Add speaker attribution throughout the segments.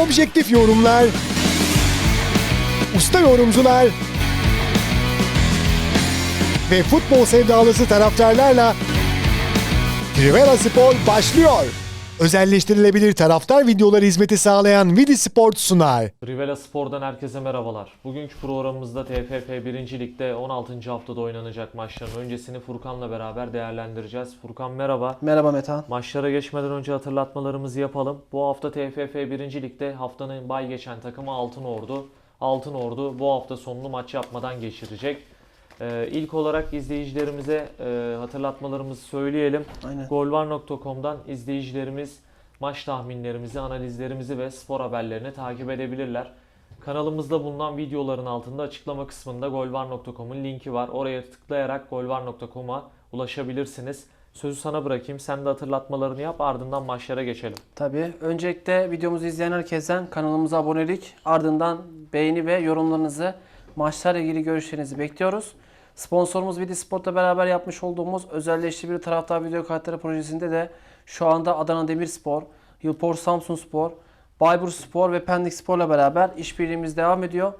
Speaker 1: objektif yorumlar, usta yorumcular ve futbol sevdalısı taraftarlarla Trivela Spor başlıyor. Özelleştirilebilir taraftar videoları hizmeti sağlayan Vidi Sport sunar.
Speaker 2: Rivela Spor'dan herkese merhabalar. Bugünkü programımızda TFF 1. Lig'de 16. haftada oynanacak maçların öncesini Furkan'la beraber değerlendireceğiz. Furkan merhaba.
Speaker 3: Merhaba Metehan.
Speaker 2: Maçlara geçmeden önce hatırlatmalarımızı yapalım. Bu hafta TFF 1. Lig'de haftanın bay geçen takımı Altın Ordu. Altın Ordu bu hafta sonunu maç yapmadan geçirecek. Ee, ilk olarak izleyicilerimize e, hatırlatmalarımızı söyleyelim.
Speaker 3: Aynen.
Speaker 2: Golvar.com'dan izleyicilerimiz maç tahminlerimizi, analizlerimizi ve spor haberlerini takip edebilirler. Kanalımızda bulunan videoların altında açıklama kısmında golvar.com'un linki var. Oraya tıklayarak golvar.com'a ulaşabilirsiniz. Sözü sana bırakayım. Sen de hatırlatmalarını yap ardından maçlara geçelim.
Speaker 3: Tabii. Öncelikle videomuzu izleyen herkesten kanalımıza abonelik, ardından beğeni ve yorumlarınızı, maçlarla ilgili görüşlerinizi bekliyoruz. Sponsorumuz Vidi Sport'la beraber yapmış olduğumuz özelleştirilmiş taraftar video kartları projesinde de şu anda Adana Demirspor, Yılpor Samsun Spor, Bayburt Spor ve Pendik Spor'la beraber işbirliğimiz devam ediyor.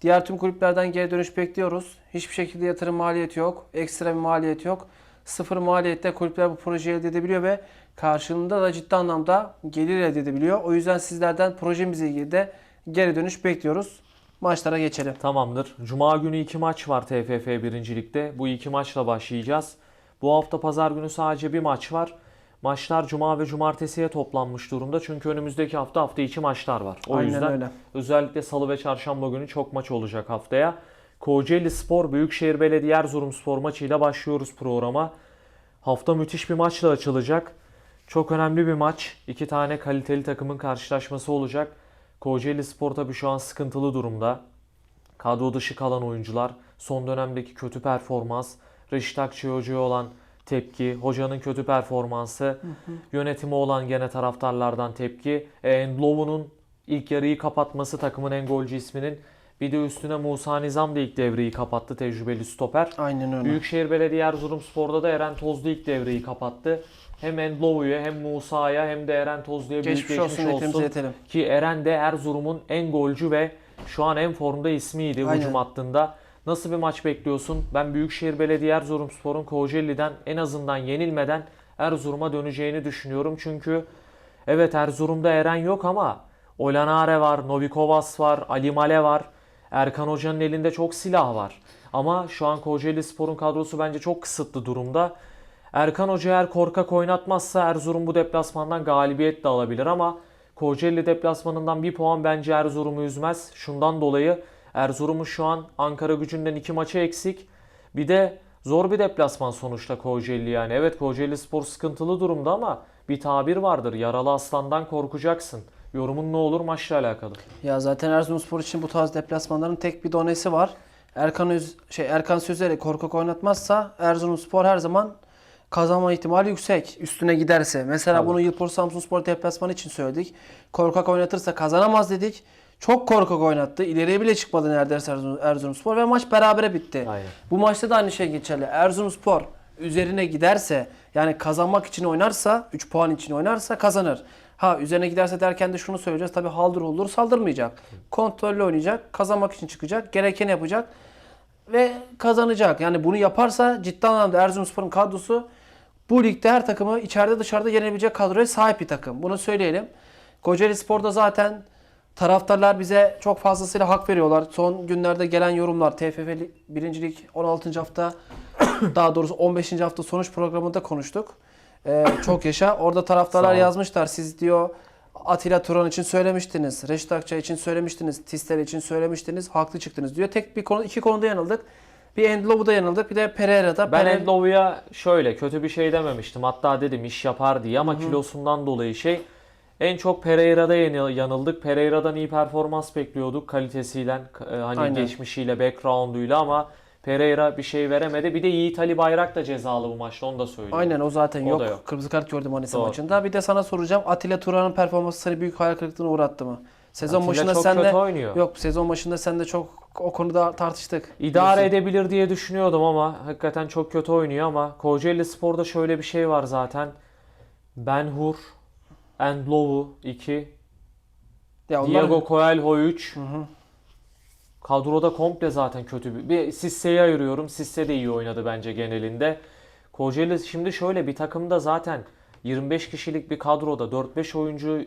Speaker 3: Diğer tüm kulüplerden geri dönüş bekliyoruz. Hiçbir şekilde yatırım maliyeti yok, ekstra bir maliyet yok. Sıfır maliyette kulüpler bu projeyi elde edebiliyor ve karşılığında da ciddi anlamda gelir elde edebiliyor. O yüzden sizlerden projemizle ilgili de geri dönüş bekliyoruz. Maçlara geçelim.
Speaker 2: Tamamdır. Cuma günü iki maç var TFF 1. Lig'de. Bu iki maçla başlayacağız. Bu hafta pazar günü sadece bir maç var. Maçlar cuma ve cumartesiye toplanmış durumda. Çünkü önümüzdeki hafta hafta içi maçlar var. O
Speaker 3: Aynen
Speaker 2: yüzden
Speaker 3: öyle.
Speaker 2: özellikle salı ve çarşamba günü çok maç olacak haftaya. Kocaeli Spor Büyükşehir Belediye Erzurum Spor maçıyla başlıyoruz programa. Hafta müthiş bir maçla açılacak. Çok önemli bir maç. İki tane kaliteli takımın karşılaşması olacak. Kocaeli Spor tabii şu an sıkıntılı durumda. Kadro dışı kalan oyuncular, son dönemdeki kötü performans, Reşit Akçay Hoca'ya olan tepki, hocanın kötü performansı, yönetimi olan gene taraftarlardan tepki, e, Endlovu'nun ilk yarıyı kapatması takımın en golcü isminin. Bir de üstüne Musa Nizam da ilk devreyi kapattı tecrübeli stoper.
Speaker 3: Aynen öyle.
Speaker 2: Büyükşehir Belediye Erzurumspor'da da Eren Tozlu ilk devreyi kapattı. Hem Endlovu'ya hem Musa'ya hem de Eren Tozlu'ya büyük
Speaker 3: Geçmiş olsun
Speaker 2: olsun.
Speaker 3: yetelim.
Speaker 2: Ki Eren de Erzurum'un en golcü ve şu an en formda ismiydi
Speaker 3: Aynen.
Speaker 2: hücum hattında. Nasıl bir maç bekliyorsun? Ben Büyükşehir Belediye Erzurumspor'un Kocaeli'den en azından yenilmeden Erzurum'a döneceğini düşünüyorum. Çünkü evet Erzurum'da Eren yok ama Olanare var, Novikovas var, Ali Male var. Erkan Hoca'nın elinde çok silah var. Ama şu an Kocaeli Spor'un kadrosu bence çok kısıtlı durumda. Erkan Hoca eğer korkak oynatmazsa Erzurum bu deplasmandan galibiyet de alabilir ama Kocaeli deplasmanından bir puan bence Erzurum'u üzmez. Şundan dolayı Erzurum'un şu an Ankara gücünden iki maçı eksik. Bir de zor bir deplasman sonuçta Kocaeli yani. Evet Kocaeli Spor sıkıntılı durumda ama bir tabir vardır. Yaralı aslandan korkacaksın. Yorumun ne olur maçla alakalı?
Speaker 3: Ya zaten Erzurumspor için bu tarz deplasmanların tek bir donesi var. Erkan Öz, şey Erkan Sözer'i korkak oynatmazsa Erzurumspor her zaman kazanma ihtimali yüksek. Üstüne giderse. Mesela
Speaker 2: Tabii.
Speaker 3: bunu Yılpor Samsunspor deplasmanı için söyledik. Korkak oynatırsa kazanamaz dedik. Çok korkak oynattı. İleriye bile çıkmadı neredeyse Erzurum, Erzurumspor ve maç berabere bitti.
Speaker 2: Aynen.
Speaker 3: Bu maçta da aynı şey geçerli. Erzurumspor üzerine giderse yani kazanmak için oynarsa 3 puan için oynarsa kazanır. Ha üzerine giderse derken de şunu söyleyeceğiz. Tabii haldır olur saldırmayacak. Kontrollü oynayacak. Kazanmak için çıkacak. Gerekeni yapacak. Ve kazanacak. Yani bunu yaparsa ciddi anlamda Erzurumspor'un kadrosu bu ligde her takımı içeride dışarıda yenebilecek kadroya sahip bir takım. Bunu söyleyelim. Kocaeli Spor'da zaten taraftarlar bize çok fazlasıyla hak veriyorlar. Son günlerde gelen yorumlar TFF Lig- 1. Lig 16. hafta daha doğrusu 15. hafta sonuç programında konuştuk. Ee, çok yaşa. Orada taraftarlar yazmışlar. Siz diyor Atilla Turan için söylemiştiniz. Reşit Akçay için söylemiştiniz. Tistel için söylemiştiniz. Haklı çıktınız diyor. Tek bir konu, iki konuda yanıldık. Bir Endlovu'da yanıldık. Bir de Pereira'da.
Speaker 2: Ben
Speaker 3: Pere-
Speaker 2: Endlovu'ya şöyle kötü bir şey dememiştim. Hatta dedim iş yapar diye ama kilosundan dolayı şey en çok Pereira'da yanı- yanıldık. Pereira'dan iyi performans bekliyorduk kalitesiyle, e, hani
Speaker 3: Aynen.
Speaker 2: geçmişiyle, background'uyla ama Pereira bir şey veremedi. Bir de Yiğit Ali Bayrak da cezalı bu maçta onu da söyleyeyim.
Speaker 3: Aynen o zaten
Speaker 2: O
Speaker 3: yok.
Speaker 2: da yok.
Speaker 3: Kırmızı kart gördüm Manisa
Speaker 2: Doğru.
Speaker 3: maçında. Bir de sana soracağım. Atilla Turan'ın performansı seni büyük hayal kırıklığına uğrattı mı? Sezon
Speaker 2: Atilla
Speaker 3: başında
Speaker 2: çok
Speaker 3: sen de
Speaker 2: oynuyor.
Speaker 3: Yok, sezon başında sen de çok o konuda tartıştık.
Speaker 2: İdare
Speaker 3: Biliyorsun.
Speaker 2: edebilir diye düşünüyordum ama hakikaten çok kötü oynuyor ama Kocaeli Spor'da şöyle bir şey var zaten. Ben Hur, Endlovu 2,
Speaker 3: Ya onlar
Speaker 2: Diego Coelho 3. Kadroda komple zaten kötü bir. Bir Sisse'yi ayırıyorum. Sisse de iyi oynadı bence genelinde. Kocaeli şimdi şöyle bir takımda zaten 25 kişilik bir kadroda 4-5 oyuncu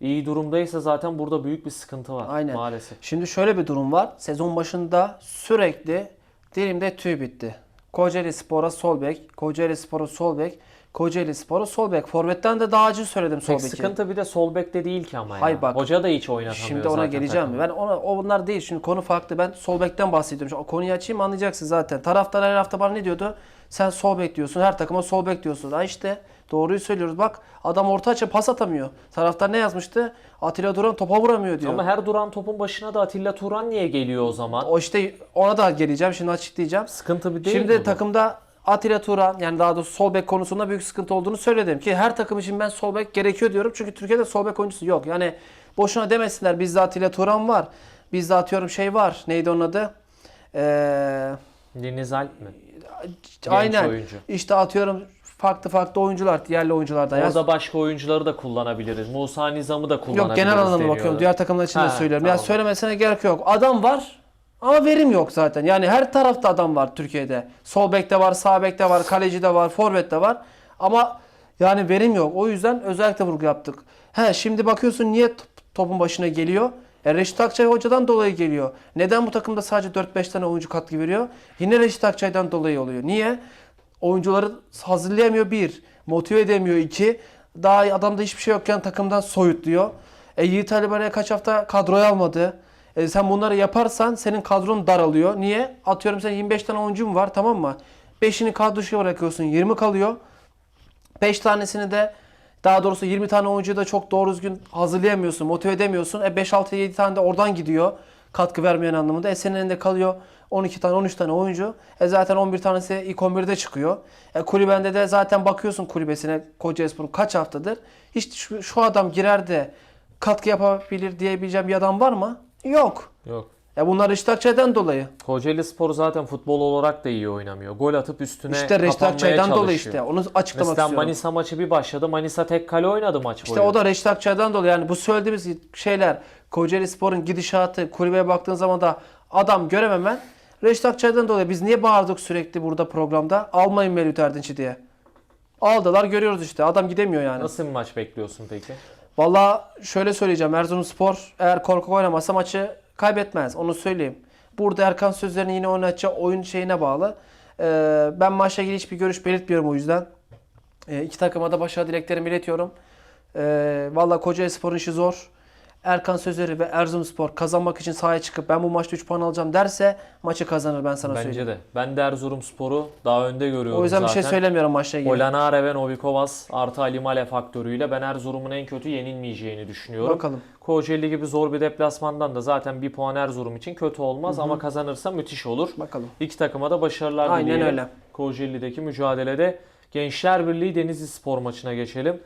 Speaker 2: iyi durumdaysa zaten burada büyük bir sıkıntı var
Speaker 3: Aynen.
Speaker 2: maalesef.
Speaker 3: Şimdi şöyle bir durum var. Sezon başında sürekli dilimde tüy bitti. Kocaeli Spor'a sol bek, Kocaeli Spor'a sol bek, Kocaeli Spor'a sol bek. Forvet'ten de daha acı söyledim sol
Speaker 2: Tek
Speaker 3: beki.
Speaker 2: sıkıntı bir de sol bekte değil ki ama
Speaker 3: Hayır
Speaker 2: ya.
Speaker 3: bak,
Speaker 2: Hoca da hiç oynatamıyor
Speaker 3: Şimdi ona
Speaker 2: zaten
Speaker 3: geleceğim.
Speaker 2: takımı.
Speaker 3: Ben ona onlar değil. Şimdi konu farklı. Ben sol bekten bahsediyorum. Şimdi o konuyu açayım anlayacaksın zaten. Taraftar her hafta bana ne diyordu? Sen sol bek diyorsun. Her takıma sol bek diyorsun. Ha işte doğruyu söylüyoruz. Bak adam orta açı pas atamıyor. Taraftar ne yazmıştı? Atilla Duran topa vuramıyor diyor.
Speaker 2: Ama her duran topun başına da Atilla Turan niye geliyor o zaman?
Speaker 3: O işte ona da geleceğim. Şimdi açıklayacağım.
Speaker 2: Sıkıntı bir değil
Speaker 3: Şimdi
Speaker 2: mi bu?
Speaker 3: takımda Atilla Turan yani daha doğrusu sol bek konusunda büyük sıkıntı olduğunu söyledim ki her takım için ben sol bek gerekiyor diyorum. Çünkü Türkiye'de sol bek oyuncusu yok. Yani boşuna demesinler bizde Atilla Turan var. Bizde atıyorum şey var. Neydi onun adı? Ee,
Speaker 2: Deniz Alp mi?
Speaker 3: aynen.
Speaker 2: oyuncu.
Speaker 3: İşte atıyorum farklı farklı oyuncular, diğerli oyunculardan. Yani
Speaker 2: Orada başka oyuncuları da kullanabiliriz. Musa Nizam'ı da kullanabiliriz.
Speaker 3: Yok genel anlamda bakıyorum. Diğer takımlar için de söylüyorum.
Speaker 2: tamam.
Speaker 3: Ya söylemesine gerek yok. Adam var ama verim yok zaten. Yani her tarafta adam var Türkiye'de. Sol bekte var, sağ bekte var, kaleci de var, forvet de var. Ama yani verim yok. O yüzden özellikle vurgu yaptık. He şimdi bakıyorsun niye top- topun başına geliyor? E Reşit Akçay hocadan dolayı geliyor. Neden bu takımda sadece 4-5 tane oyuncu katkı veriyor? Yine Reşit Akçay'dan dolayı oluyor. Niye? Oyuncuları hazırlayamıyor bir. Motive edemiyor iki. Daha adamda hiçbir şey yokken takımdan soyutluyor. E Yiğit Ali Baraya kaç hafta kadroya almadı. E sen bunları yaparsan senin kadron daralıyor. Niye? Atıyorum sen 25 tane oyuncun var tamam mı? 5'ini kadroya bırakıyorsun 20 kalıyor. 5 tanesini de daha doğrusu 20 tane oyuncuyu da çok doğru düzgün hazırlayamıyorsun, motive edemiyorsun. E 5 6 7 tane de oradan gidiyor. Katkı vermeyen anlamında. E senin elinde kalıyor 12 tane 13 tane oyuncu. E zaten 11 tanesi ilk 11'de çıkıyor. E kulübende de zaten bakıyorsun kulübesine Kocaelispor'un kaç haftadır. Hiç şu, şu adam girer de katkı yapabilir diyebileceğim bir adam var mı? Yok.
Speaker 2: Yok.
Speaker 3: E bunlar Reşit Akçay'dan dolayı.
Speaker 2: Kocaeli Spor zaten futbol olarak da iyi oynamıyor. Gol atıp üstüne
Speaker 3: İşte Reşit Akçay'dan dolayı işte. Onu açıklamak
Speaker 2: Mesela
Speaker 3: istiyorum.
Speaker 2: Manisa maçı bir başladı. Manisa tek kale oynadı maç
Speaker 3: İşte
Speaker 2: boyu.
Speaker 3: o da Reşit Akçay'dan dolayı. Yani bu söylediğimiz şeyler Kocaeli Spor'un gidişatı, kulübeye baktığın zaman da adam görememen Reşit Akçay'dan dolayı. Biz niye bağırdık sürekli burada programda? Almayın Melih Erdinç'i diye. Aldılar görüyoruz işte. Adam gidemiyor yani.
Speaker 2: Nasıl bir maç bekliyorsun peki?
Speaker 3: Valla şöyle söyleyeceğim. Erzurumspor eğer korkak oynamazsa maçı kaybetmez. Onu söyleyeyim. Burada Erkan sözlerini yine oynatacağı oyun şeyine bağlı. Ee, ben maçla ilgili hiçbir görüş belirtmiyorum o yüzden. Ee, iki takıma da başarı dileklerimi iletiyorum. Ee, Valla Kocaeli Spor'un işi zor. Erkan Sözleri ve Erzurumspor kazanmak için sahaya çıkıp ben bu maçta 3 puan alacağım derse maçı kazanır ben sana
Speaker 2: Bence
Speaker 3: söyleyeyim.
Speaker 2: de. Ben de Erzurumspor'u daha önde görüyorum
Speaker 3: O yüzden
Speaker 2: zaten.
Speaker 3: bir şey söylemiyorum maçla ilgili.
Speaker 2: Olanare ve Novikovas artı Ali Male faktörüyle ben Erzurum'un en kötü yenilmeyeceğini düşünüyorum.
Speaker 3: Bakalım.
Speaker 2: Kocaeli gibi zor bir deplasmandan da zaten bir puan Erzurum için kötü olmaz ama kazanırsa müthiş olur.
Speaker 3: Bakalım.
Speaker 2: İki takıma da başarılar
Speaker 3: Aynen
Speaker 2: dileyelim.
Speaker 3: öyle.
Speaker 2: Kocaeli'deki mücadelede Gençler Birliği Denizli Spor maçına geçelim.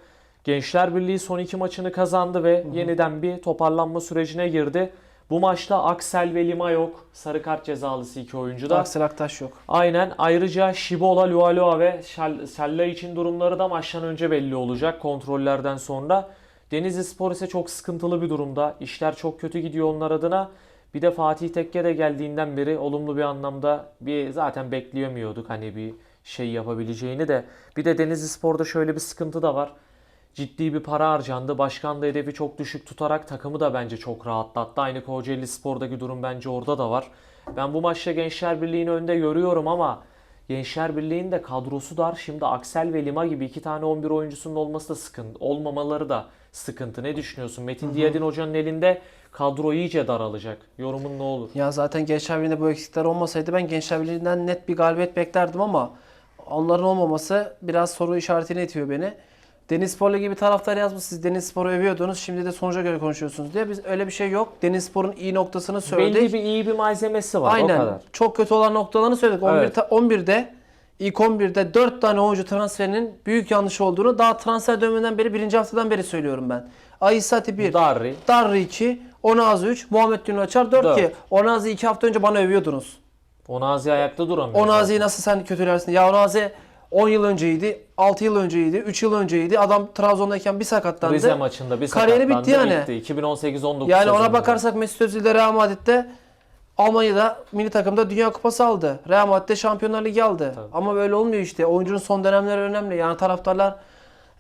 Speaker 2: Gençler Birliği son iki maçını kazandı ve yeniden bir toparlanma sürecine girdi. Bu maçta Aksel ve Lima yok. Sarı kart cezalısı iki oyuncu da.
Speaker 3: Aksel Aktaş yok.
Speaker 2: Aynen. Ayrıca Shibola, Lualoa ve Şalla için durumları da maçtan önce belli olacak kontrollerden sonra. Denizli Spor ise çok sıkıntılı bir durumda. İşler çok kötü gidiyor onlar adına. Bir de Fatih Tekke de geldiğinden beri olumlu bir anlamda bir zaten bekleyemiyorduk hani bir şey yapabileceğini de. Bir de Denizli Spor'da şöyle bir sıkıntı da var. Ciddi bir para harcandı. Başkan da hedefi çok düşük tutarak takımı da bence çok rahatlattı. Aynı Kocaeli Spor'daki durum bence orada da var. Ben bu maçta Gençler Birliği'ni önde görüyorum ama Gençler Birliği'nin de kadrosu dar. Şimdi Aksel ve Lima gibi iki tane 11 oyuncusunun olması da sıkıntı. Olmamaları da sıkıntı. Ne düşünüyorsun? Metin Diyadin Hoca'nın elinde kadro iyice daralacak. Yorumun ne olur?
Speaker 3: Ya zaten Gençler Birliği'nde bu eksikler olmasaydı ben Gençler Birliği'nden net bir galibiyet beklerdim ama onların olmaması biraz soru işaretine itiyor beni. Denizspor'la gibi taraftar yazmış siz Denizspor'u övüyordunuz şimdi de sonuca göre konuşuyorsunuz diye. Biz öyle bir şey yok. Denizspor'un iyi noktasını söyledik.
Speaker 2: Belli bir iyi bir malzemesi var o
Speaker 3: Aynen.
Speaker 2: kadar.
Speaker 3: Çok kötü olan noktalarını söyledik. 11
Speaker 2: Evet.
Speaker 3: ta- 11'de ilk 11'de 4 tane oyuncu transferinin büyük yanlış olduğunu daha transfer döneminden beri birinci haftadan beri söylüyorum ben. Aysati 1,
Speaker 2: Darri.
Speaker 3: Darri 2, Onazi 3, Muhammed Dünü Açar 4
Speaker 2: Dört.
Speaker 3: ki Onazi 2 hafta önce bana övüyordunuz.
Speaker 2: Onazi ayakta duramıyor.
Speaker 3: Onazi'yi nasıl sen kötülersin? Ya Onazi 10 yıl önceydi, 6 yıl önceydi, 3 yıl önceydi. Adam Trabzon'dayken bir sakatlandı.
Speaker 2: Rize maçında bir
Speaker 3: Kariyeri
Speaker 2: sakatlandı,
Speaker 3: bitti yani.
Speaker 2: bitti. 2018-19
Speaker 3: Yani ona bakarsak Mesut Özil de Real Madrid'de Almanya'da milli takımda Dünya Kupası aldı. Real Madrid'de Şampiyonlar Ligi aldı.
Speaker 2: Tabii.
Speaker 3: Ama böyle olmuyor işte. Oyuncunun son dönemleri önemli. Yani taraftarlar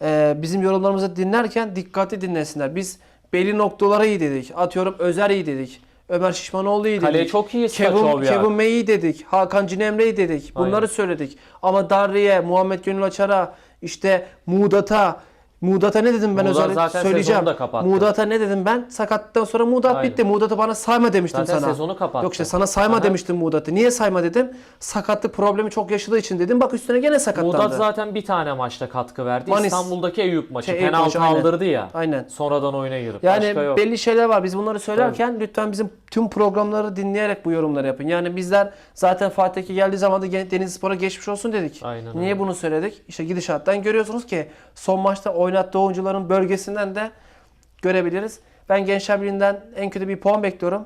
Speaker 3: e, bizim yorumlarımızı dinlerken dikkatli dinlesinler. Biz belli noktalara iyi dedik. Atıyorum Özer iyi dedik. Ömer Şişmanoğlu iyi dedik.
Speaker 2: Kaleye çok iyi
Speaker 3: Kevin,
Speaker 2: ya.
Speaker 3: Kevin May iyi dedik. Hakan Cinemre iyi dedik. Bunları
Speaker 2: Aynen.
Speaker 3: söyledik. Ama Darriye, Muhammed Gönül Açar'a, işte Muğdat'a, Muğdat'a ne dedim ben
Speaker 2: Muğdat
Speaker 3: özellikle
Speaker 2: zaten
Speaker 3: söyleyeceğim.
Speaker 2: sezonu da kapattı.
Speaker 3: Muğdat'a ne dedim ben? Sakatlıktan sonra Muğdat
Speaker 2: Aynen.
Speaker 3: bitti. Muğdat'ı bana sayma demiştim
Speaker 2: Zaten
Speaker 3: sana.
Speaker 2: sezonu kapattı.
Speaker 3: Yok işte sana sayma
Speaker 2: Aha.
Speaker 3: demiştim Muğdat'ı. Niye sayma dedim? Sakatlık problemi çok yaşadığı için dedim. Bak üstüne gene sakatlandı.
Speaker 2: Muğdat zaten bir tane maçta katkı verdi.
Speaker 3: Manis.
Speaker 2: İstanbul'daki Eyüp maçı.
Speaker 3: Şey, Eyüp
Speaker 2: Penaltı
Speaker 3: maçı, aynen.
Speaker 2: aldırdı ya.
Speaker 3: Aynen.
Speaker 2: Sonradan oyuna girip.
Speaker 3: Yani
Speaker 2: Başka yok.
Speaker 3: belli şeyler var. Biz bunları söylerken lütfen bizim tüm programları dinleyerek bu yorumları yapın. Yani bizler zaten Fatih Eki geldiği zaman da Gen- Denizli Spor'a geçmiş olsun dedik.
Speaker 2: Aynen
Speaker 3: Niye
Speaker 2: öyle.
Speaker 3: bunu söyledik? İşte gidişattan görüyorsunuz ki son maçta oynattığı oyuncuların bölgesinden de görebiliriz. Ben Gençler Birliği'nden en kötü bir puan bekliyorum.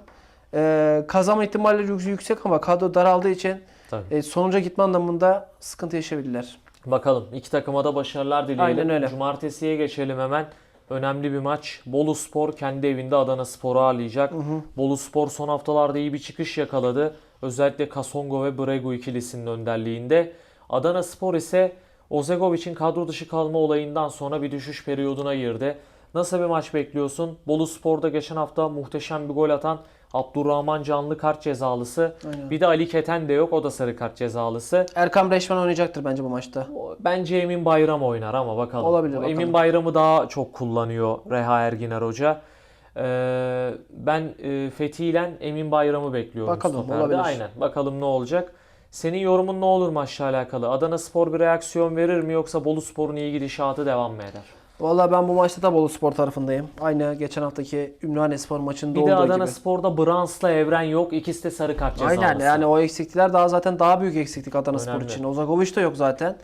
Speaker 3: Ee, kazanma ihtimalleri yük- yüksek ama kadro daraldığı için
Speaker 2: Tabii.
Speaker 3: e, sonuca gitme anlamında sıkıntı yaşayabilirler.
Speaker 2: Bakalım iki takıma da başarılar dileyelim.
Speaker 3: Aynen öyle.
Speaker 2: Cumartesiye geçelim hemen. Önemli bir maç. Bolu Spor kendi evinde Adana Spor'u ağırlayacak. Bolu Spor son haftalarda iyi bir çıkış yakaladı. Özellikle Kasongo ve Bregu ikilisinin önderliğinde. Adana Spor ise Ozegovic'in kadro dışı kalma olayından sonra bir düşüş periyoduna girdi. Nasıl bir maç bekliyorsun? Bolu Spor'da geçen hafta muhteşem bir gol atan Abdurrahman Canlı kart cezalısı.
Speaker 3: Aynen.
Speaker 2: Bir de Ali Keten de yok. O da sarı kart cezalısı.
Speaker 3: Erkan Breşman oynayacaktır bence bu maçta.
Speaker 2: Bence Emin Bayram oynar ama bakalım.
Speaker 3: Olabilir, bakalım.
Speaker 2: Emin Bayram'ı daha çok kullanıyor Reha Erginer Hoca. Ee, ben e, Fethi ile Emin Bayram'ı bekliyorum
Speaker 3: Bakalım,
Speaker 2: stoperde.
Speaker 3: olabilir.
Speaker 2: Aynen. Bakalım ne olacak. Senin yorumun ne olur maçla alakalı? Adana Spor bir reaksiyon verir mi yoksa Bolu Spor'un iyi gidişatı devam mı eder?
Speaker 3: Vallahi ben bu maçta da Bolu Spor tarafındayım. Aynı geçen haftaki Ümraniye Spor maçında
Speaker 2: Bir
Speaker 3: olduğu
Speaker 2: de Adana
Speaker 3: gibi.
Speaker 2: Spor'da Brans'la Evren yok. İkisi de sarı kart cezalısı.
Speaker 3: Aynen yani o eksiklikler daha zaten daha büyük eksiklik Adana Spor
Speaker 2: Önemli.
Speaker 3: için. Ozagovic de yok zaten.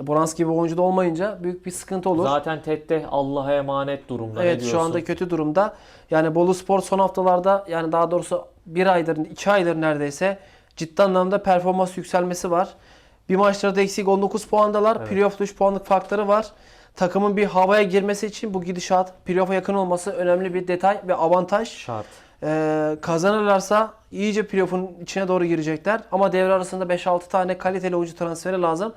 Speaker 3: E, Brans gibi oyuncu da olmayınca büyük bir sıkıntı olur.
Speaker 2: Zaten Tette Allah'a emanet durumda.
Speaker 3: evet şu anda kötü durumda. Yani Bolu Spor son haftalarda yani daha doğrusu bir aydır, iki aydır neredeyse ciddi anlamda performans yükselmesi var. Bir maçlarda eksik 19 puandalar.
Speaker 2: Evet.
Speaker 3: Playoff'ta 3 puanlık farkları var. Takımın bir havaya girmesi için bu gidişat, playoff'a yakın olması önemli bir detay ve avantaj.
Speaker 2: Şart.
Speaker 3: Ee, kazanırlarsa iyice playoff'un içine doğru girecekler. Ama devre arasında 5-6 tane kaliteli oyuncu transferi lazım.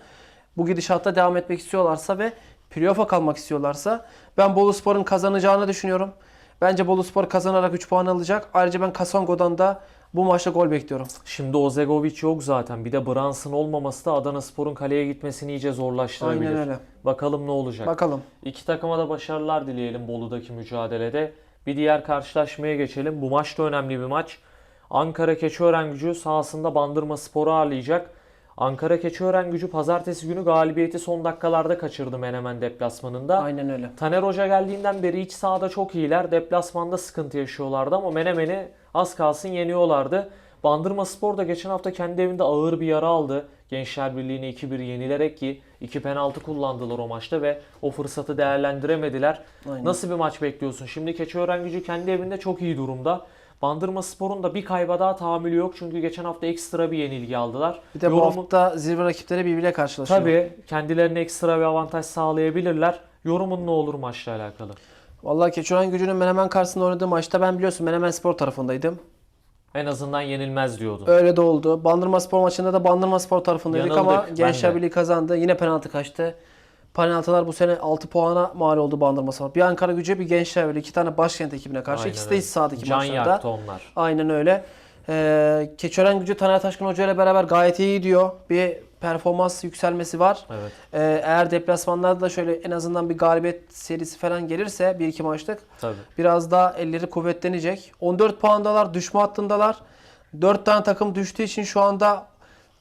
Speaker 3: Bu gidişatta devam etmek istiyorlarsa ve playoff'a kalmak istiyorlarsa ben Bolu Spor'un kazanacağını düşünüyorum. Bence Bolu Spor kazanarak 3 puan alacak. Ayrıca ben Kasongo'dan da bu maçta gol bekliyorum.
Speaker 2: Şimdi Ozegovic yok zaten. Bir de Brans'ın olmaması da Adana Spor'un kaleye gitmesini iyice zorlaştırabilir.
Speaker 3: Aynen öyle.
Speaker 2: Bakalım ne olacak.
Speaker 3: Bakalım.
Speaker 2: İki takıma da başarılar dileyelim Bolu'daki mücadelede. Bir diğer karşılaşmaya geçelim. Bu maç da önemli bir maç. Ankara Keçiören Gücü sahasında Bandırma Spor'u ağırlayacak. Ankara Keçiören Gücü pazartesi günü galibiyeti son dakikalarda kaçırdı Menemen deplasmanında.
Speaker 3: Aynen öyle.
Speaker 2: Taner Hoca geldiğinden beri iç sahada çok iyiler. Deplasmanda sıkıntı yaşıyorlardı ama Menemen'i az kalsın yeniyorlardı. Bandırma Spor da geçen hafta kendi evinde ağır bir yara aldı. Gençler Birliği'ni 2-1 yenilerek ki iki penaltı kullandılar o maçta ve o fırsatı değerlendiremediler.
Speaker 3: Aynen.
Speaker 2: Nasıl bir maç bekliyorsun? Şimdi Keçiören Gücü kendi evinde çok iyi durumda. Bandırma Spor'un da bir kayba daha tahammülü yok çünkü geçen hafta ekstra bir yenilgi aldılar.
Speaker 3: Bir de bu
Speaker 2: Yorumu-
Speaker 3: hafta zirve rakipleri birbiriyle karşılaşıyor.
Speaker 2: Tabii kendilerine ekstra bir avantaj sağlayabilirler. Yorumun ne olur maçla alakalı?
Speaker 3: Vallahi Keçiören Gücü'nün Menemen karşısında oynadığı maçta ben biliyorsun Menemen Spor tarafındaydım.
Speaker 2: En azından yenilmez diyordun.
Speaker 3: Öyle de oldu. Bandırma Spor maçında da Bandırma Spor tarafındaydık
Speaker 2: Yanıldık,
Speaker 3: ama Gençler. Birliği kazandı. Yine penaltı kaçtı. Penaltılar bu sene 6 puana mal oldu Bandırma Spor. Bir Ankara Gücü, bir Gençler Birliği. iki tane başkent ekibine karşı.
Speaker 2: Aynen
Speaker 3: İkisi de iç sahadaki
Speaker 2: Can
Speaker 3: maçlarda.
Speaker 2: yaktı onlar.
Speaker 3: Aynen öyle. Ee, Keçören Gücü Taner Taşkın Hoca ile beraber gayet iyi gidiyor. Bir performans yükselmesi var.
Speaker 2: Evet.
Speaker 3: Ee, eğer deplasmanlarda da şöyle en azından bir galibiyet serisi falan gelirse bir iki maçlık
Speaker 2: Tabii.
Speaker 3: biraz daha elleri kuvvetlenecek. 14 puandalar, düşme hattındalar. 4 tane takım düştüğü için şu anda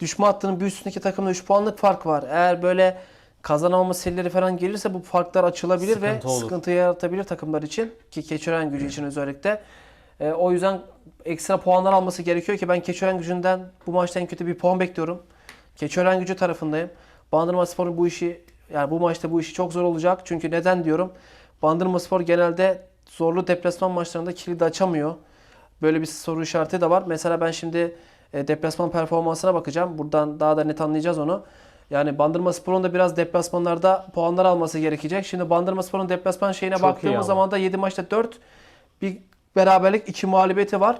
Speaker 3: düşme hattının bir üstündeki takımda 3 puanlık fark var. Eğer böyle kazanamama serileri falan gelirse bu farklar açılabilir ve
Speaker 2: Sıkıntı olur.
Speaker 3: sıkıntı yaratabilir takımlar için ki Keçören gücü için özellikle. Ee, o yüzden ekstra puanlar alması gerekiyor ki ben Keçören gücünden bu maçta en kötü bir puan bekliyorum. Keçören gücü tarafındayım. Bandırma Spor'un bu işi yani bu maçta bu işi çok zor olacak. Çünkü neden diyorum? Bandırma Spor genelde zorlu deplasman maçlarında kilidi açamıyor. Böyle bir soru işareti de var. Mesela ben şimdi e, deplasman performansına bakacağım. Buradan daha da net anlayacağız onu. Yani Bandırma Spor'un da biraz deplasmanlarda puanlar alması gerekecek. Şimdi Bandırma Spor'un deplasman şeyine
Speaker 2: Çok
Speaker 3: baktığımız zaman da 7 maçta 4 bir beraberlik 2 mağlubiyeti var.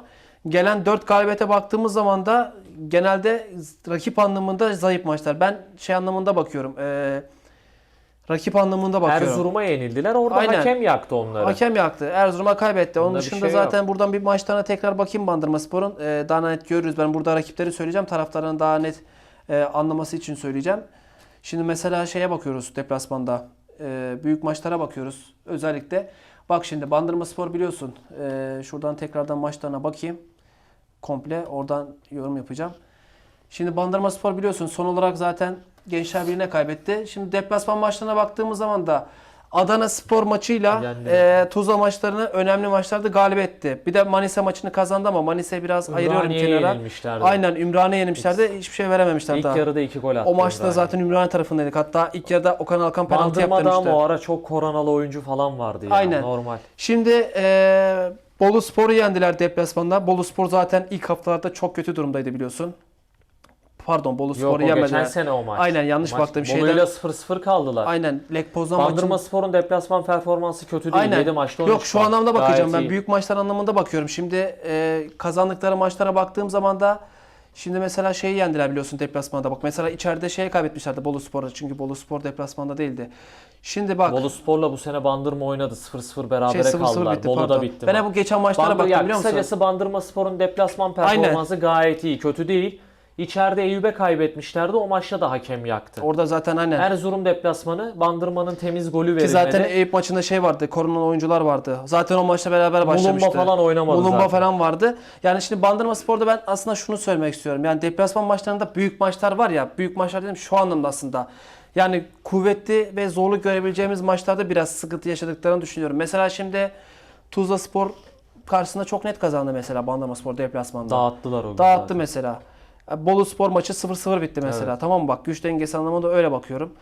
Speaker 3: Gelen 4 galibiyete baktığımız zaman da genelde rakip anlamında zayıf maçlar. Ben şey anlamında bakıyorum. eee, rakip anlamında bakıyorum.
Speaker 2: Erzurum'a yenildiler. Orada
Speaker 3: Aynen.
Speaker 2: hakem yaktı onları.
Speaker 3: Hakem yaktı. Erzurum'a kaybetti. Onun
Speaker 2: Bunda
Speaker 3: dışında
Speaker 2: şey
Speaker 3: zaten buradan bir maçlarına tekrar bakayım Bandırma Spor'un. Ee, daha net görürüz. Ben burada rakipleri söyleyeceğim. Taraftarların daha net e, anlaması için söyleyeceğim. Şimdi mesela şeye bakıyoruz deplasmanda. Ee, büyük maçlara bakıyoruz. Özellikle. Bak şimdi Bandırma Spor biliyorsun. Ee, şuradan tekrardan maçlarına bakayım. Komple oradan yorum yapacağım. Şimdi Bandırma Spor biliyorsun son olarak zaten Gençler Birliği'ne kaybetti. Şimdi deplasman maçlarına baktığımız zaman da Adana Spor maçıyla
Speaker 2: Yendi.
Speaker 3: e, Tuzla maçlarını önemli maçlarda galip etti. Bir de Manisa maçını kazandı ama Manisa'yı biraz ayırıyorum kenara.
Speaker 2: yenilmişlerdi.
Speaker 3: Aynen Ümraniye yenilmişlerdi. Hiçbir şey verememişler
Speaker 2: İlk
Speaker 3: daha.
Speaker 2: yarıda iki gol attı.
Speaker 3: O maçta
Speaker 2: Ümraniye.
Speaker 3: zaten Ümraniye tarafındaydık. Hatta ilk yarıda Okan Alkan penaltı
Speaker 2: Bandırma'da ama
Speaker 3: yaptırmıştı.
Speaker 2: o ara çok koronalı oyuncu falan vardı ya.
Speaker 3: Aynen.
Speaker 2: Normal.
Speaker 3: Şimdi e, Bolu Spor'u yendiler deplasmanda. Bolu Spor zaten ilk haftalarda çok kötü durumdaydı biliyorsun. Pardon Bolu
Speaker 2: Yok
Speaker 3: Spor'u
Speaker 2: o geçen sene o maç.
Speaker 3: Aynen yanlış
Speaker 2: maç. Bolu'yla
Speaker 3: Şeyden,
Speaker 2: 0-0 kaldılar.
Speaker 3: aynen Lek Poznan
Speaker 2: Bandırma
Speaker 3: maçın
Speaker 2: Spor'un deplasman performansı kötü değil.
Speaker 3: Aynen.
Speaker 2: 7 maçta 13
Speaker 3: Yok şu
Speaker 2: puan.
Speaker 3: anlamda bakacağım
Speaker 2: Gayet
Speaker 3: ben.
Speaker 2: iyi.
Speaker 3: Büyük maçlar anlamında bakıyorum. Şimdi e, kazandıkları maçlara baktığım zaman da şimdi mesela şeyi yendiler biliyorsun deplasmanda. Bak mesela içeride şeye kaybetmişlerdi Bolu Spor'a. Çünkü Bolu Spor deplasmanda değildi. Şimdi bak
Speaker 2: Bolu Spor'la bu sene Bandırma oynadı. 0-0 berabere
Speaker 3: şey 0-0
Speaker 2: kaldılar.
Speaker 3: bitti
Speaker 2: Bolu'da
Speaker 3: pardon.
Speaker 2: bitti.
Speaker 3: Ben
Speaker 2: maç.
Speaker 3: hep bu geçen maçlara
Speaker 2: Bandır,
Speaker 3: baktım
Speaker 2: ya,
Speaker 3: biliyor musun?
Speaker 2: kısacası Bandırma Spor'un deplasman performansı gayet iyi. Kötü değil. İçeride Eyüp'e kaybetmişlerdi. O maçta da hakem yaktı.
Speaker 3: Orada zaten aynen.
Speaker 2: Erzurum deplasmanı Bandırma'nın temiz golü verilmedi.
Speaker 3: Ki zaten Eyüp maçında şey vardı. Korunan oyuncular vardı. Zaten o maçta beraber başlamıştı.
Speaker 2: falan oynamadı
Speaker 3: Mulumba
Speaker 2: zaten.
Speaker 3: falan vardı. Yani şimdi Bandırma Spor'da ben aslında şunu söylemek istiyorum. Yani deplasman maçlarında büyük maçlar var ya. Büyük maçlar dedim şu anlamda aslında. Yani kuvvetli ve zorluk görebileceğimiz maçlarda biraz sıkıntı yaşadıklarını düşünüyorum. Mesela şimdi Tuzla Spor karşısında çok net kazandı mesela Bandırma Spor deplasmanda.
Speaker 2: Dağıttılar o gün
Speaker 3: Dağıttı
Speaker 2: zaten.
Speaker 3: mesela. Bolu Spor maçı 0-0 bitti mesela. Tamam mı? Bak güç dengesi anlamında öyle bakıyorum.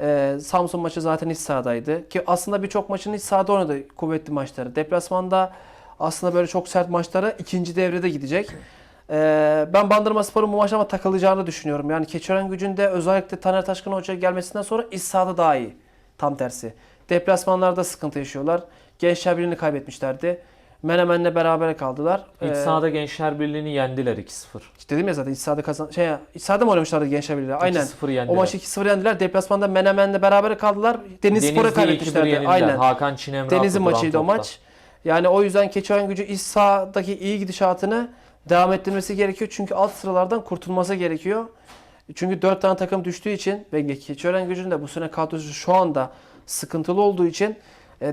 Speaker 3: Ee, Samsun maçı zaten iç sahadaydı. Ki aslında birçok maçın iç sahada oynadı kuvvetli maçları. Deplasmanda aslında böyle çok sert maçlara ikinci devrede gidecek. Ee, ben Bandırma Spor'un bu maçta ama takılacağını düşünüyorum. Yani Keçiören gücünde özellikle Taner Taşkın Hoca gelmesinden sonra iç sahada daha iyi. Tam tersi. Deplasmanlarda sıkıntı yaşıyorlar. Gençler Birliği'ni kaybetmişlerdi. Menemen'le beraber kaldılar.
Speaker 2: İç
Speaker 3: Ee,
Speaker 2: sahada Gençler Birliği'ni yendiler 2-0.
Speaker 3: işte dedim ya zaten iç sahada kazan şey iç sahada mı oynamışlardı Gençler Birliği? Aynen.
Speaker 2: 2-0 yendiler.
Speaker 3: O maçı 2-0 yendiler. Deplasmanda Menemen'le beraber kaldılar. Deniz Spor'a
Speaker 2: Denizli'yi 2-1
Speaker 3: kaybetmişlerdi. Aynen.
Speaker 2: Hakan Çinemre duran
Speaker 3: maçıydı o maç. Yani o yüzden Keçiören gücü iç sahadaki iyi gidişatını devam ettirmesi gerekiyor. Çünkü alt sıralardan kurtulması gerekiyor. Çünkü 4 tane takım düştüğü için ve Keçiören gücünün de bu sene kadrosu şu anda sıkıntılı olduğu için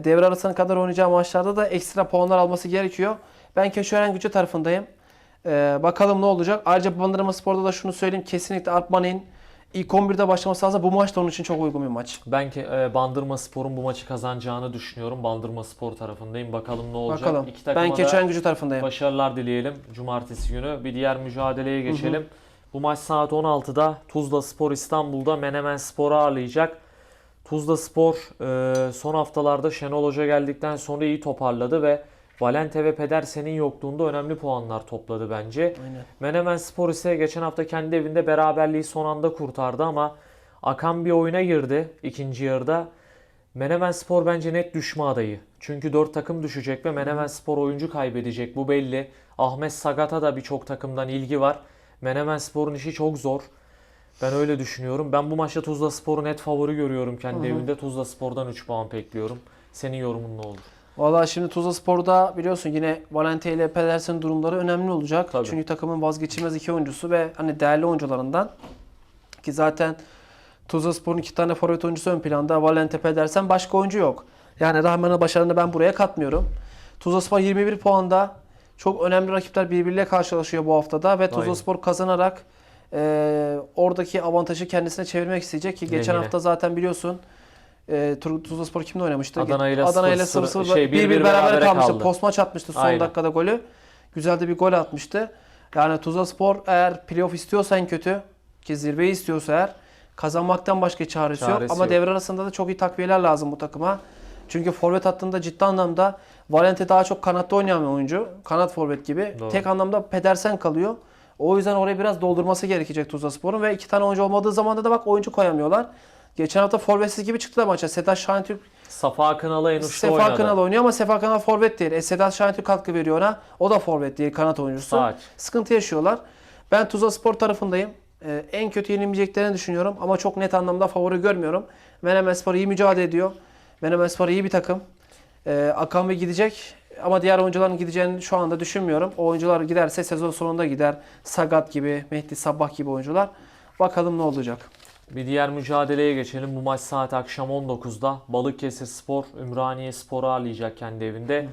Speaker 3: devre arasına kadar oynayacağı maçlarda da ekstra puanlar alması gerekiyor. Ben Keçiören gücü tarafındayım. E, bakalım ne olacak. Ayrıca Bandırma Spor'da da şunu söyleyeyim. Kesinlikle Artman'ın ilk 11'de başlaması lazım. Bu maç da onun için çok uygun bir maç.
Speaker 2: Ben ki e, Bandırma Spor'un bu maçı kazanacağını düşünüyorum. Bandırma Spor tarafındayım. Bakalım ne olacak.
Speaker 3: Bakalım.
Speaker 2: İki
Speaker 3: Ben
Speaker 2: da
Speaker 3: Keçiören gücü tarafındayım.
Speaker 2: başarılar dileyelim cumartesi günü. Bir diğer mücadeleye geçelim. Bu maç saat 16'da Tuzla Spor İstanbul'da Menemen Spor'u ağırlayacak. Tuzla Spor e, son haftalarda Şenol Hoca geldikten sonra iyi toparladı ve Valente ve Pedersen'in yokluğunda önemli puanlar topladı bence.
Speaker 3: Aynen.
Speaker 2: Menemen Spor ise geçen hafta kendi evinde beraberliği son anda kurtardı ama akan bir oyuna girdi ikinci yarıda. Menemen Spor bence net düşme adayı. Çünkü 4 takım düşecek ve Menemen Spor oyuncu kaybedecek. Bu belli. Ahmet Sagat'a da birçok takımdan ilgi var. Menemen Spor'un işi çok zor. Ben öyle düşünüyorum. Ben bu maçta Tuzla Spor'u net favori görüyorum kendi evinde. Tuzla Spor'dan 3 puan bekliyorum. Senin yorumun ne olur?
Speaker 3: Valla şimdi Tuzla Spor'da biliyorsun yine Valente ile Pedersen durumları önemli olacak.
Speaker 2: Tabii.
Speaker 3: Çünkü takımın vazgeçilmez iki oyuncusu ve hani değerli oyuncularından. Ki zaten Tuzla Spor'un iki tane forvet oyuncusu ön planda. Valente Pedersen başka oyuncu yok. Yani Rahman'ın başarını ben buraya katmıyorum. Tuzla Spor 21 puanda. Çok önemli rakipler birbiriyle karşılaşıyor bu haftada ve Tuzla
Speaker 2: Aynen.
Speaker 3: Spor kazanarak e, oradaki avantajı kendisine çevirmek isteyecek ki geçen
Speaker 2: Lehine.
Speaker 3: hafta zaten biliyorsun e, Tuzla Spor kimle oynamıştı?
Speaker 2: Adana ile
Speaker 3: Adana ile
Speaker 2: 0-0
Speaker 3: 0-0
Speaker 2: şey,
Speaker 3: 1-1
Speaker 2: 1-1
Speaker 3: beraber kalmıştı.
Speaker 2: kaldı.
Speaker 3: Post maç atmıştı son
Speaker 2: Aynen.
Speaker 3: dakikada golü. Güzel de bir gol atmıştı. Yani Tuzla Spor eğer playoff istiyorsa en kötü ki zirveyi istiyorsa eğer kazanmaktan başka çaresi, yok.
Speaker 2: Çaresi
Speaker 3: Ama
Speaker 2: yok.
Speaker 3: devre arasında da çok iyi takviyeler lazım bu takıma. Çünkü forvet hattında ciddi anlamda Valente daha çok kanatta oynayan bir oyuncu. Kanat forvet gibi.
Speaker 2: Doğru.
Speaker 3: Tek anlamda Pedersen kalıyor. O yüzden orayı biraz doldurması gerekecek Tuzlaspor'un ve iki tane oyuncu olmadığı zaman da bak oyuncu koyamıyorlar. Geçen hafta forvetsiz gibi çıktı da maça. Sedat Şahintürk
Speaker 2: Safa Kınalı en uçta
Speaker 3: Sefa
Speaker 2: oynadı.
Speaker 3: Kınal oynuyor ama Sefa Kınal forvet değil. E, Sedat Şahintürk katkı veriyor ona. O da forvet değil, kanat oyuncusu.
Speaker 2: Sağ aç.
Speaker 3: Sıkıntı yaşıyorlar. Ben Tuzla Spor tarafındayım. Ee, en kötü yenilmeyeceklerini düşünüyorum ama çok net anlamda favori görmüyorum. Menemenspor iyi mücadele ediyor. Menemenspor iyi bir takım. Ee, Akan Bey gidecek ama diğer oyuncuların gideceğini şu anda düşünmüyorum. O oyuncular giderse sezon sonunda gider. Sagat gibi, Mehdi Sabah gibi oyuncular. Bakalım ne olacak.
Speaker 2: Bir diğer mücadeleye geçelim. Bu maç saat akşam 19'da. Balıkesir Spor, Ümraniye Spor'u ağırlayacak kendi evinde.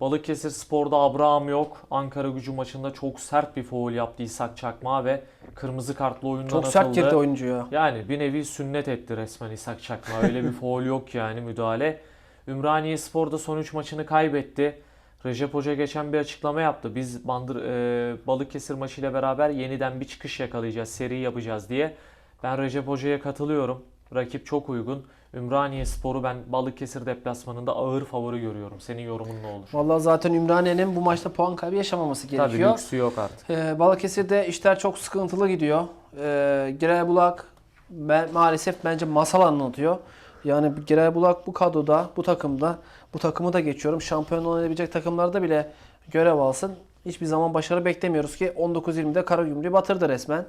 Speaker 2: Balıkesir Spor'da Abraham yok. Ankara gücü maçında çok sert bir foul yaptı İshak Çakma ve kırmızı kartlı oyundan
Speaker 3: Çok
Speaker 2: atıldı.
Speaker 3: sert girdi oyuncuya.
Speaker 2: Yani bir nevi sünnet etti resmen İshak Çakma. Öyle bir foul yok yani müdahale. Ümraniye Spor'da son 3 maçını kaybetti. Recep Hoca geçen bir açıklama yaptı. Biz Bandır e, Balıkesir maçıyla beraber yeniden bir çıkış yakalayacağız, seri yapacağız diye. Ben Recep Hoca'ya katılıyorum. Rakip çok uygun. Ümraniye Spor'u ben Balıkesir deplasmanında ağır favori görüyorum. Senin yorumun ne olur?
Speaker 3: Vallahi zaten Ümraniye'nin bu maçta puan kaybı yaşamaması
Speaker 2: Tabii
Speaker 3: gerekiyor.
Speaker 2: lüksü yok artık.
Speaker 3: Ee, Balıkesir'de işler çok sıkıntılı gidiyor. Ee, Giray Bulak ben, maalesef bence masal anlatıyor. Yani Giray Bulak bu kadroda, bu takımda, bu takımı da geçiyorum. Şampiyon olabilecek takımlarda bile görev alsın. Hiçbir zaman başarı beklemiyoruz ki 19-20'de Karagümrük'ü batırdı resmen.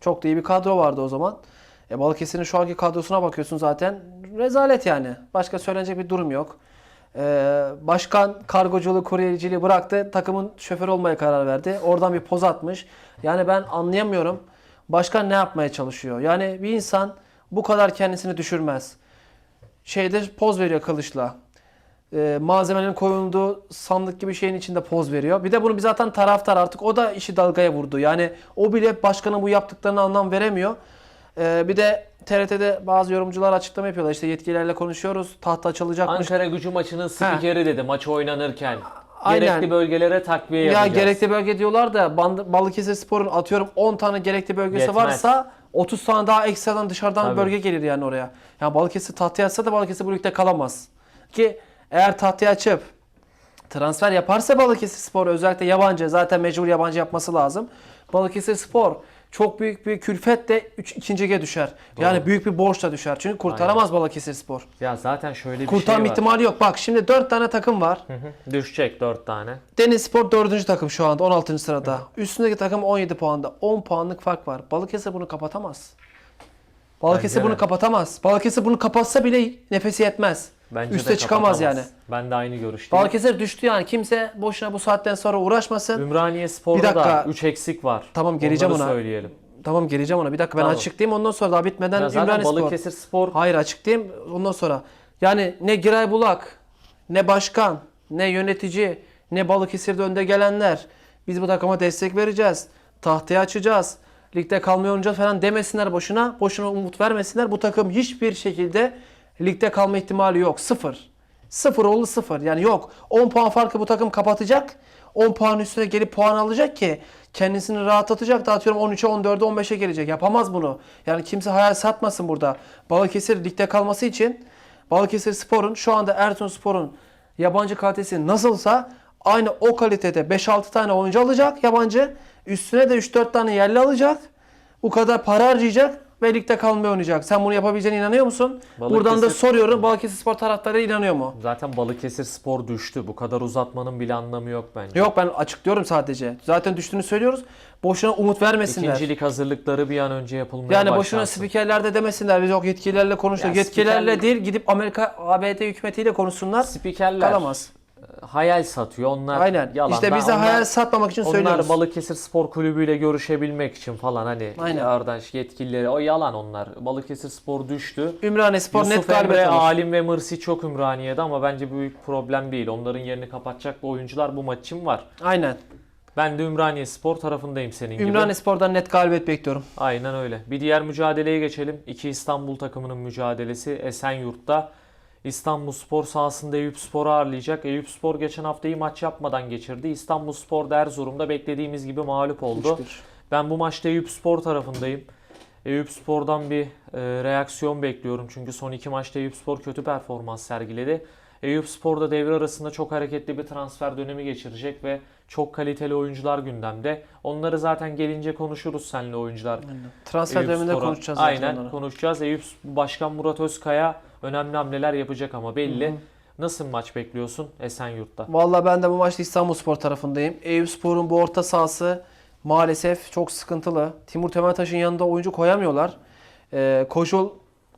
Speaker 3: Çok da iyi bir kadro vardı o zaman. E, Balıkesir'in şu anki kadrosuna bakıyorsun zaten. Rezalet yani. Başka söylenecek bir durum yok. Ee, başkan kargoculuğu, kuryeciliği bıraktı. Takımın şoförü olmaya karar verdi. Oradan bir poz atmış. Yani ben anlayamıyorum. Başkan ne yapmaya çalışıyor? Yani bir insan bu kadar kendisini düşürmez. Şeyde poz veriyor kılıçla. Ee, malzemelerin koyulduğu sandık gibi şeyin içinde poz veriyor. Bir de bunu bir zaten taraftar artık o da işi dalgaya vurdu. Yani o bile başkanın bu yaptıklarına anlam veremiyor. Ee, bir de TRT'de bazı yorumcular açıklama yapıyorlar. İşte yetkililerle konuşuyoruz. Tahta açılacakmış.
Speaker 2: Ankara gücü maçının spikeri dedi maç oynanırken.
Speaker 3: Aynen.
Speaker 2: Gerekli bölgelere takviye
Speaker 3: Ya
Speaker 2: yapacağız.
Speaker 3: gerekli bölge diyorlar da Band- Balıkesir Spor'un atıyorum 10 tane gerekli bölgesi
Speaker 2: Yetmez.
Speaker 3: varsa 30 tane daha ekstradan dışarıdan
Speaker 2: Tabii.
Speaker 3: bölge gelir yani oraya. Yani Balıkesir tahtaya açsa da Balıkesir bu ligde kalamaz. Ki eğer tahtaya açıp transfer yaparsa Balıkesir Spor özellikle yabancı zaten mecbur yabancı yapması lazım. Balıkesir Spor çok büyük bir külfetle 3 ikinci lige düşer. Yani büyük bir borçla düşer. Çünkü kurtaramaz Balıkesir Spor.
Speaker 2: Ya zaten şöyle bir
Speaker 3: Kurtarma
Speaker 2: şey var.
Speaker 3: ihtimali yok. Bak şimdi 4 tane takım var.
Speaker 2: Hı hı. Düşecek 4 tane.
Speaker 3: Denizspor 4. takım şu anda 16. sırada. Üstündeki takım 17 puanda. 10 puanlık fark var. Balıkesir bunu kapatamaz. Balıkesir
Speaker 2: Bence
Speaker 3: bunu
Speaker 2: de.
Speaker 3: kapatamaz. Balıkesir bunu kapatsa bile nefesi yetmez.
Speaker 2: Bence
Speaker 3: Üste
Speaker 2: de
Speaker 3: çıkamaz yani.
Speaker 2: Ben de aynı görüşteyim.
Speaker 3: Balıkesir düştü yani. Kimse boşuna bu saatten sonra uğraşmasın.
Speaker 2: Ümraniye
Speaker 3: Bir
Speaker 2: Spor'da
Speaker 3: dakika.
Speaker 2: da 3 eksik var.
Speaker 3: Tamam, geleceğim
Speaker 2: Onları
Speaker 3: ona.
Speaker 2: söyleyelim.
Speaker 3: Tamam geleceğim ona. Bir dakika ben
Speaker 2: Tamam.
Speaker 3: açıklayayım ondan sonra daha bitmeden
Speaker 2: Ya zaten
Speaker 3: Ümraniye Spor.
Speaker 2: Balıkesir Spor
Speaker 3: Hayır açıklayayım ondan sonra. Yani ne Giray Bulak, ne başkan, ne yönetici, ne Balıkesir'de önde gelenler. Biz bu takıma destek vereceğiz. Tahtaya açacağız. Ligde kalmaya oynayacağız falan demesinler boşuna. Boşuna umut vermesinler. Bu takım hiçbir şekilde ligde kalma ihtimali yok. Sıfır. Sıfır oldu sıfır. Yani yok. 10 puan farkı bu takım kapatacak. 10 puan üstüne gelip puan alacak ki kendisini rahatlatacak da atıyorum 13'e 14'e 15'e gelecek. Yapamaz bunu. Yani kimse hayal satmasın burada. Balıkesir ligde kalması için Balıkesir Spor'un şu anda Ertuğrul Spor'un yabancı kalitesi nasılsa aynı o kalitede 5-6 tane oyuncu alacak yabancı. Üstüne de 3-4 tane yerli alacak. Bu kadar para harcayacak ve ligde kalmaya oynayacak. Sen bunu yapabileceğine inanıyor musun? Buradan da
Speaker 2: Balıkesir-
Speaker 3: soruyorum Balıkesir Spor taraftarı inanıyor mu?
Speaker 2: zaten Balıkesir Spor düştü. Bu kadar uzatmanın bile anlamı yok bence.
Speaker 3: Yok ben açıklıyorum sadece. Zaten düştüğünü söylüyoruz. Boşuna umut vermesinler.
Speaker 2: İkincilik hazırlıkları bir an önce yapılmaya
Speaker 3: yani
Speaker 2: başlansın.
Speaker 3: boşuna spikerler de demesinler. Biz yok yetkililerle konuştuk. Yetkililerle
Speaker 2: spikerlik-
Speaker 3: değil gidip Amerika ABD hükümetiyle konuşsunlar.
Speaker 2: Spikerler
Speaker 3: Kalamaz.
Speaker 2: Hayal satıyor. Onlar
Speaker 3: Aynen.
Speaker 2: yalan.
Speaker 3: İşte
Speaker 2: Ben
Speaker 3: biz de
Speaker 2: onlar-
Speaker 3: hayal satmamak için
Speaker 2: Onlar
Speaker 3: söylüyoruz.
Speaker 2: Balıkesir Spor Kulübü ile görüşebilmek için falan hani
Speaker 3: Aynen.
Speaker 2: oradan yetkilileri o yalan onlar. Balıkesir Spor düştü.
Speaker 3: Ümraniye Spor net
Speaker 2: Yusuf
Speaker 3: galibiyet
Speaker 2: Emre. Alim ve Mırsi çok Ümraniye'de ama bence büyük problem değil. Onların yerini kapatacak bu oyuncular bu maç için var.
Speaker 3: Aynen.
Speaker 2: Ben de Ümraniye Spor tarafındayım senin gibi.
Speaker 3: Ümraniye Spor'dan net galibiyet bekliyorum.
Speaker 2: Aynen öyle. Bir diğer mücadeleye geçelim. İki İstanbul takımının mücadelesi Esenyurt'ta. İstanbul Spor sahasında Eyüp Spor'u ağırlayacak. Eyüp Spor geçen hafta iyi maç yapmadan geçirdi. İstanbul Spor da Erzurum'da beklediğimiz gibi mağlup oldu.
Speaker 3: 3-1.
Speaker 2: Ben bu maçta Eyüp Spor tarafındayım. Eyüp Spor'dan bir e, reaksiyon bekliyorum. Çünkü son iki maçta Eyüp Spor kötü performans sergiledi. Eyüp Spor da devre arasında çok hareketli bir transfer dönemi geçirecek ve çok kaliteli oyuncular gündemde. Onları zaten gelince konuşuruz seninle oyuncular.
Speaker 3: Transfer
Speaker 2: Eyüp
Speaker 3: döneminde konuşacağız zaten
Speaker 2: Aynen
Speaker 3: onları.
Speaker 2: konuşacağız. Eyüp Başkan Murat Özkaya önemli hamleler yapacak ama belli. Nasıl bir maç bekliyorsun Esenyurt'ta?
Speaker 3: Vallahi ben de bu maçta İstanbulspor tarafındayım. Eyüpspor'un bu orta sahası maalesef çok sıkıntılı. Timur Temeltaş'ın yanında oyuncu koyamıyorlar. Ee, Koşul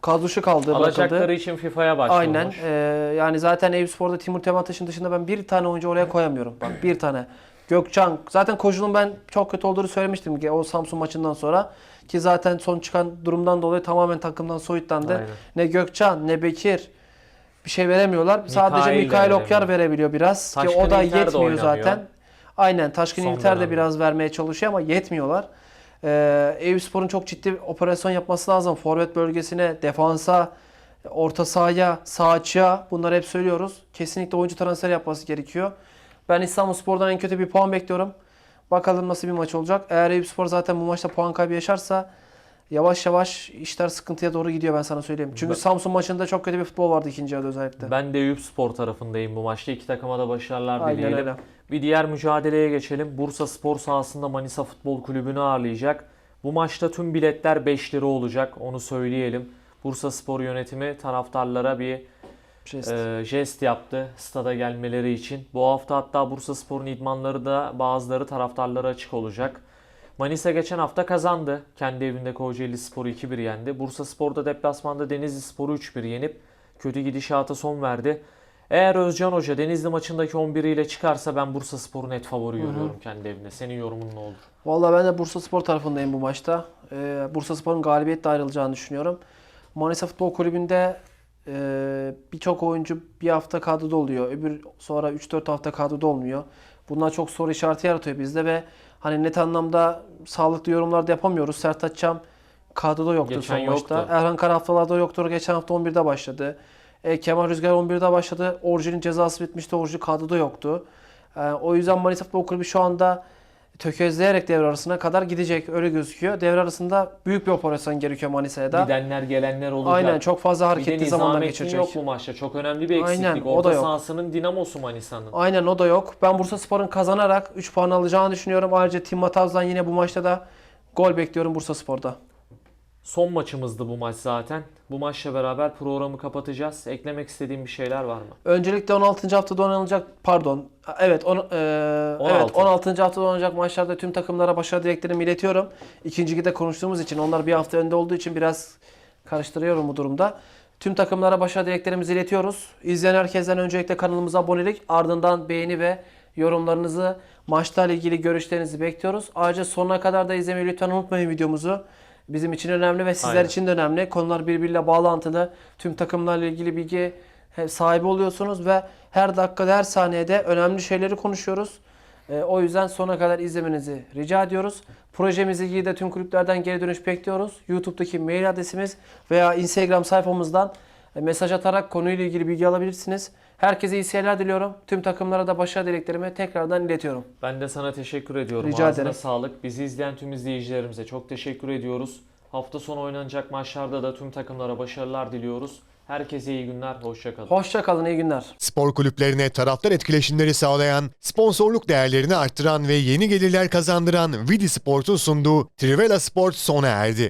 Speaker 3: kadroşu kaldı,
Speaker 2: Alacakları
Speaker 3: bırakıldı.
Speaker 2: için FIFA'ya başvurmuş.
Speaker 3: Aynen. Ee, yani zaten Eyüpspor'da Timur Temeltaş'ın dışında ben bir tane oyuncu oraya koyamıyorum. Bak bir tane. Gökçan. Zaten Koşul'un ben çok kötü olduğunu söylemiştim ki o Samsun maçından sonra. Ki zaten son çıkan durumdan dolayı tamamen takımdan soyutlandı.
Speaker 2: Aynen.
Speaker 3: Ne Gökçan ne Bekir bir şey veremiyorlar. Sadece
Speaker 2: Mikail de
Speaker 3: Mikail Okyar
Speaker 2: veremiyor.
Speaker 3: verebiliyor biraz. ki
Speaker 2: Taşkın
Speaker 3: o da
Speaker 2: İlter
Speaker 3: yetmiyor zaten. Aynen Taşkın
Speaker 2: Son
Speaker 3: İlter de biraz vermeye çalışıyor ama yetmiyorlar. Ee, Eyüpspor'un çok ciddi bir operasyon yapması lazım. Forvet bölgesine, defansa, orta sahaya, sağ açığa bunları hep söylüyoruz. Kesinlikle oyuncu transfer yapması gerekiyor. Ben İstanbulspor'dan en kötü bir puan bekliyorum. Bakalım nasıl bir maç olacak. Eğer Eyüpspor zaten bu maçta puan kaybı yaşarsa yavaş yavaş işler sıkıntıya doğru gidiyor ben sana söyleyeyim. Çünkü
Speaker 2: Ben-
Speaker 3: Samsun maçında çok kötü bir futbol vardı ikinci yarıda özellikle.
Speaker 2: Ben de Eyüp Spor tarafındayım bu maçta. İki takıma da başarılar
Speaker 3: Aynen
Speaker 2: dileyelim.
Speaker 3: öyle.
Speaker 2: Bir diğer mücadeleye geçelim. Bursa Spor sahasında Manisa Futbol Kulübü'nü ağırlayacak. Bu maçta tüm biletler 5 lira olacak. Onu söyleyelim. Bursa Spor yönetimi taraftarlara bir
Speaker 3: Jest.
Speaker 2: e, jest yaptı stada gelmeleri için. Bu hafta hatta Bursa Spor'un idmanları da bazıları taraftarlara açık olacak. Manisa geçen hafta kazandı. Kendi evinde Kocaeli Spor'u 2-1 yendi. Bursa Spor'da deplasmanda Denizli Spor'u 3-1 yenip kötü gidişata son verdi. Eğer Özcan Hoca Denizli maçındaki 11 ile çıkarsa ben Bursa Spor'u net favori görüyorum kendi evinde. Senin yorumun ne olur?
Speaker 3: Vallahi ben de Bursa Spor tarafındayım bu maçta. Ee, Bursa Spor'un galibiyetle ayrılacağını düşünüyorum. Manisa Futbol Kulübü'nde e, birçok oyuncu bir hafta kadroda oluyor. Öbür sonra 3-4 hafta kadroda olmuyor. Bunlar çok soru işareti yaratıyor bizde ve hani net anlamda sağlıklı yorumlar da yapamıyoruz. Sertaç Çam kadroda yoktu
Speaker 2: Geçen
Speaker 3: son
Speaker 2: yoktu.
Speaker 3: maçta. Erhan Kara haftalarda yoktur. Geçen hafta 11'de başladı. E, Kemal Rüzgar 11'de başladı. Orijin'in cezası bitmişti. Orijin kadroda yoktu. E, o yüzden Manisa Futbol Kulübü şu anda tökezleyerek devre arasına kadar gidecek. Öyle gözüküyor. Devre arasında büyük bir operasyon gerekiyor Manisa'ya da.
Speaker 2: Gidenler gelenler olacak.
Speaker 3: Aynen çok fazla hareketli zamanlar geçirecek.
Speaker 2: yok bu maçta. Çok önemli bir eksiklik.
Speaker 3: Aynen, o
Speaker 2: Orta
Speaker 3: da yok.
Speaker 2: sahasının dinamosu Manisa'nın.
Speaker 3: Aynen o da yok. Ben Bursa Spor'un kazanarak 3 puan alacağını düşünüyorum. Ayrıca Tim Matavs'dan yine bu maçta da gol bekliyorum Bursa Spor'da.
Speaker 2: Son maçımızdı bu maç zaten. Bu maçla beraber programı kapatacağız. Eklemek istediğim bir şeyler var mı?
Speaker 3: Öncelikle 16. haftada oynanacak pardon. Evet, on, e, evet 16. haftada oynanacak maçlarda tüm takımlara başarı dileklerimi iletiyorum. İkinci ligde konuştuğumuz için onlar bir hafta önde olduğu için biraz karıştırıyorum bu durumda. Tüm takımlara başarı dileklerimizi iletiyoruz. İzleyen herkesten öncelikle kanalımıza abonelik, ardından beğeni ve yorumlarınızı, maçlarla ilgili görüşlerinizi bekliyoruz. Ayrıca sonuna kadar da izlemeyi lütfen unutmayın videomuzu. Bizim için önemli ve sizler
Speaker 2: Aynen.
Speaker 3: için de önemli. Konular birbiriyle bağlantılı. Tüm takımlarla ilgili bilgi sahibi oluyorsunuz ve her dakikada her saniyede önemli şeyleri konuşuyoruz. Ee, o yüzden sona kadar izlemenizi rica ediyoruz. Projemizle ilgili de tüm kulüplerden geri dönüş bekliyoruz. YouTube'daki mail adresimiz veya Instagram sayfamızdan e, mesaj atarak konuyla ilgili bilgi alabilirsiniz. Herkese iyi seyirler diliyorum. Tüm takımlara da başarı dileklerimi tekrardan iletiyorum.
Speaker 2: Ben de sana teşekkür ediyorum.
Speaker 3: Rica
Speaker 2: Ağzına
Speaker 3: ederim.
Speaker 2: sağlık. Bizi izleyen tüm izleyicilerimize çok teşekkür ediyoruz. Hafta sonu oynanacak maçlarda da tüm takımlara başarılar diliyoruz. Herkese iyi günler. Hoşçakalın.
Speaker 3: Hoşça kalın, iyi günler.
Speaker 1: Spor kulüplerine taraftar etkileşimleri sağlayan, sponsorluk değerlerini arttıran ve yeni gelirler kazandıran Vidi Sport'un sunduğu Trivela Sport sona erdi.